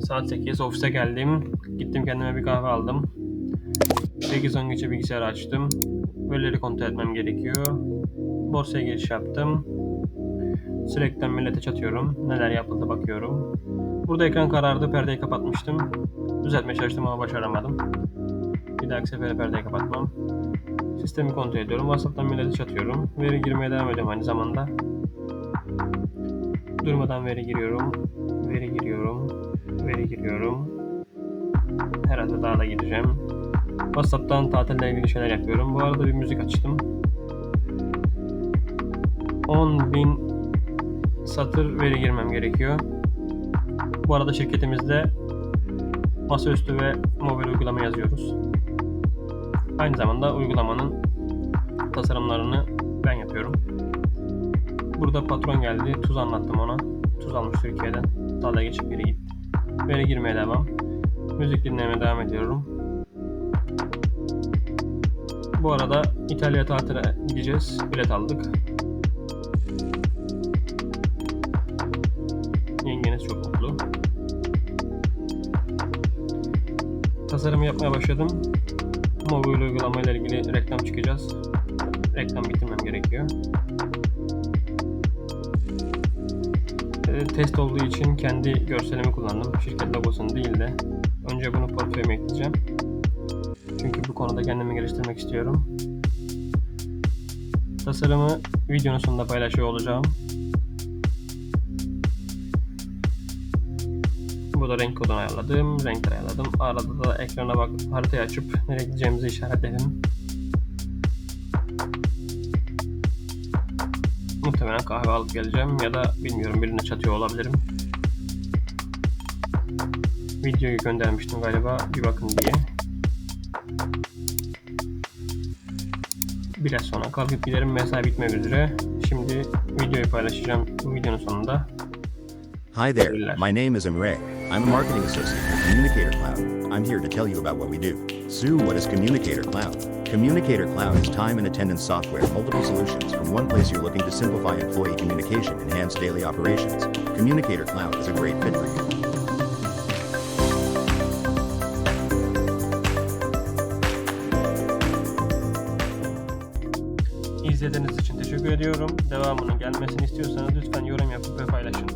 Saat 8 ofise geldim. Gittim kendime bir kahve aldım. 8-10 geçe bilgisayarı açtım. Verileri kontrol etmem gerekiyor. Borsaya giriş yaptım. Sürekli millete çatıyorum. Neler yapıldı bakıyorum. Burada ekran karardı. Perdeyi kapatmıştım. Düzeltmeye çalıştım ama başaramadım. Bir dahaki sefere perdeyi kapatmam. Sistemi kontrol ediyorum. WhatsApp'tan millete çatıyorum. Veri girmeye devam ediyorum aynı zamanda. Durmadan veri giriyorum. Veri giriyorum. Veri giriyorum. Herhalde daha da gideceğim. WhatsApp'tan tatille ilgili şeyler yapıyorum. Bu arada bir müzik açtım. 10.000 satır veri girmem gerekiyor. Bu arada şirketimizde masaüstü ve mobil uygulama yazıyoruz. Aynı zamanda uygulamanın tasarımlarını ben yapıyorum. Burada patron geldi. Tuz anlattım ona. Tuz almış Türkiye'den. Dalga geçip geri gitti. Veri girmeye devam. Müzik dinlemeye devam ediyorum. Bu arada İtalya tatile gideceğiz. Bilet aldık. Yengeniz çok mutlu. Tasarımı yapmaya başladım. Mobil uygulama ile ilgili reklam çıkacağız. Reklam bitirmem gerekiyor. Test olduğu için kendi görselimi kullandım. Şirket logosunu değil de. Önce bunu portföyüme ekleyeceğim. Çünkü bu konuda kendimi geliştirmek istiyorum. Tasarımı videonun sonunda paylaşıyor olacağım. Burada renk kodunu ayarladım, renkleri ayarladım. Arada da ekrana bak, haritayı açıp nereye gideceğimizi işaretledim. Muhtemelen kahve alıp geleceğim ya da bilmiyorum birine çatıyor olabilirim. Videoyu göndermiştim galiba bir bakın diye. Biraz sonra kalkıp giderim mesai bitmek üzere. Şimdi videoyu paylaşacağım bu videonun sonunda. Hi there, my name is Imre. I'm a marketing associate at Communicator Cloud. I'm here to tell you about what we do. Sue, what is Communicator Cloud? Communicator Cloud is time and attendance software, multiple solutions from one place you're looking to simplify employee communication, enhance daily operations. Communicator Cloud is a great fit for you. İzlediğiniz için teşekkür ediyorum. Devamının gelmesini istiyorsanız lütfen yorum yapıp ve paylaşın.